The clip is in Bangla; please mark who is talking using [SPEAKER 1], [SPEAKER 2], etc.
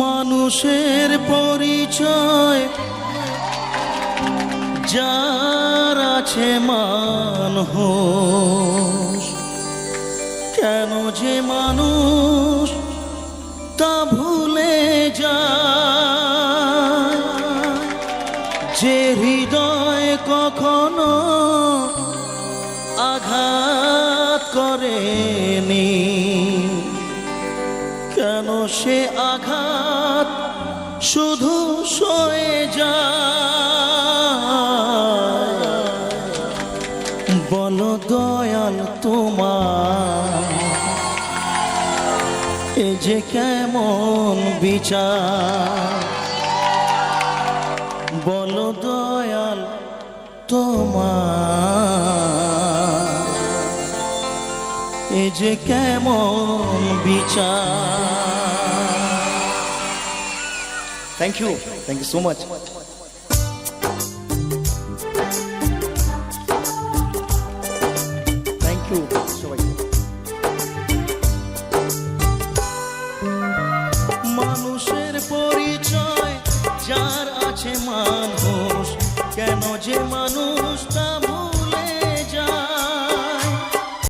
[SPEAKER 1] মানুষের পরিচয় যার আছে মান। কেন যে মানুষ তা ভুলে যায় যে হৃদয় কখনো আঘাত করেনি কেন সে আঘাত শুধু সয়ে যায়। বলো দয়াল তোমার, এ যে কেমন বিচার। বলো দয়াল তোমার। এ যে কেমন বিচার।
[SPEAKER 2] Thank you thank you so much thank you সবাইকে
[SPEAKER 1] মানুষের পরিচয়, যার আছে মানুষ কেন যে